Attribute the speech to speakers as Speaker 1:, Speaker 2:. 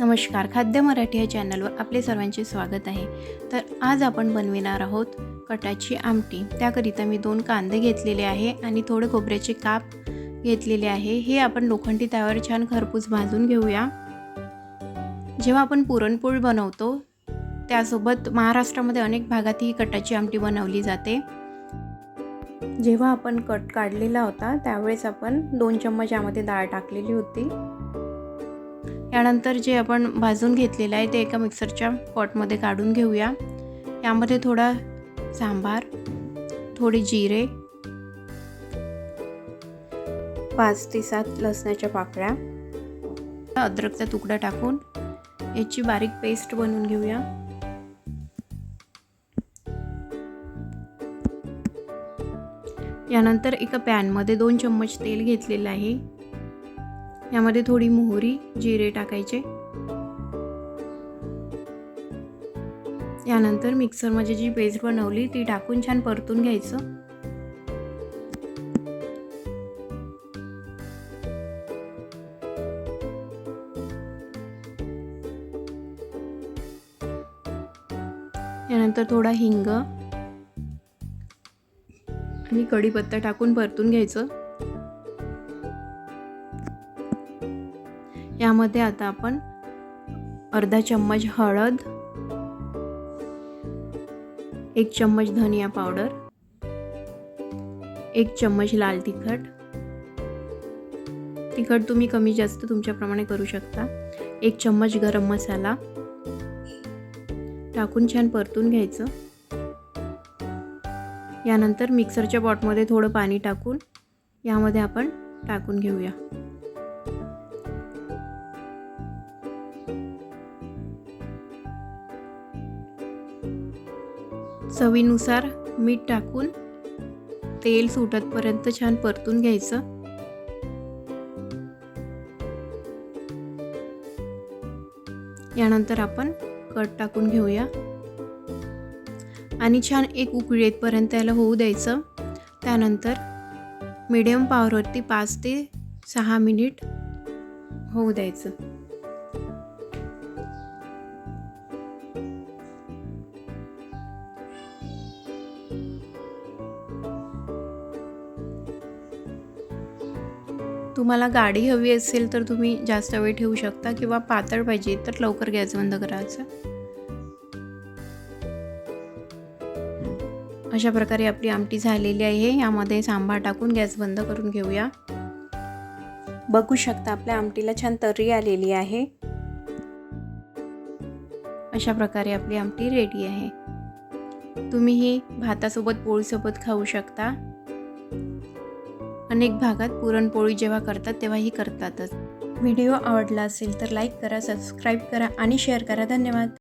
Speaker 1: नमस्कार खाद्य मराठी या चॅनलवर आपले सर्वांचे स्वागत आहे. तर आज आपण बनविणार आहोत कटाची आमटी. त्याकरिता मी दोन कांदे घेतलेले आहे आणि थोडे खोबऱ्याचे काप घेतलेले आहे. हे आपण लोखंडी त्यावर छान खरपूस भाजून घेऊया. जेव्हा आपण पुरणपोळी बनवतो त्यासोबत महाराष्ट्रामध्ये अनेक भागात ही कटाची आमटी बनवली जाते. जेव्हा आपण कट काढलेला होता त्यावेळेस आपण दोन चम्मच यामध्ये डाळ टाकलेली होती. यानंतर जे आपण भाजून घेतलेलं आहे ते एका मिक्सरच्या पॉटमध्ये काढून घेऊया. यामध्ये थोडा सांबार थोडे जिरे पाच ते सात लसणाच्या पाकळ्या अद्रकचा तुकडा टाकून याची बारीक पेस्ट बनवून घेऊया. यानंतर एका पॅनमध्ये दोन चम्मच तेल घेतलेलं आहे. यामध्ये थोडी मोहरी जिरे टाकायचे. यानंतर मिक्सरमध्ये जी पेस्ट बनवली ती टाकून छान परतून घ्यायचं. यानंतर थोडा हिंग आणि कढीपत्ता टाकून परतून घ्यायचं. यामध्ये आता आपण अर्धा चम्मच हळद एक चम्मच धनिया पावडर एक चम्मच लाल तिखट. तिखट तुम्ही कमी जास्त तुमच्याप्रमाणे करू शकता. एक चम्मच गरम मसाला. टाकून छान परतून घ्यायचं. यानंतर मिक्सरच्या पॉटमध्ये थोडं पाणी टाकून यामध्ये आपण टाकून घेऊया. चवीनुसार मीठ टाकून तेल सुटतपर्यंत छान परतून घ्यायचं. यानंतर आपण कट टाकून घेऊया. आणि छान एक उकळी येतपर्यंत याला होऊ द्यायचं. त्यानंतर मिडियम पावरवरती पाच ते सहा मिनिट होऊ द्यायचं. तुम्हाला गाडी हवी असेल तर तुम्ही जास्त वेळ ठेवू शकता किंवा पातळ पाहिजे तर लवकर गॅस बंद करायचं. अशा प्रकारे आपली आमटी झालेली आहे. यामध्ये सांबार टाकून गॅस बंद करून घेऊया. बघू शकता आपल्या आमटीला छान तर्री आलेली आहे. अशा प्रकारे आपली आमटी रेडी आहे. तुम्ही ही भातासोबत पोळीसोबत खाऊ शकता. अनेक भागात पुरणपोळी जेव्हा करतात तेव्हाही करतातच. व्हिडिओ आवडला असेल तर लाईक करा सबस्क्राईब करा आणि शेअर करा. धन्यवाद.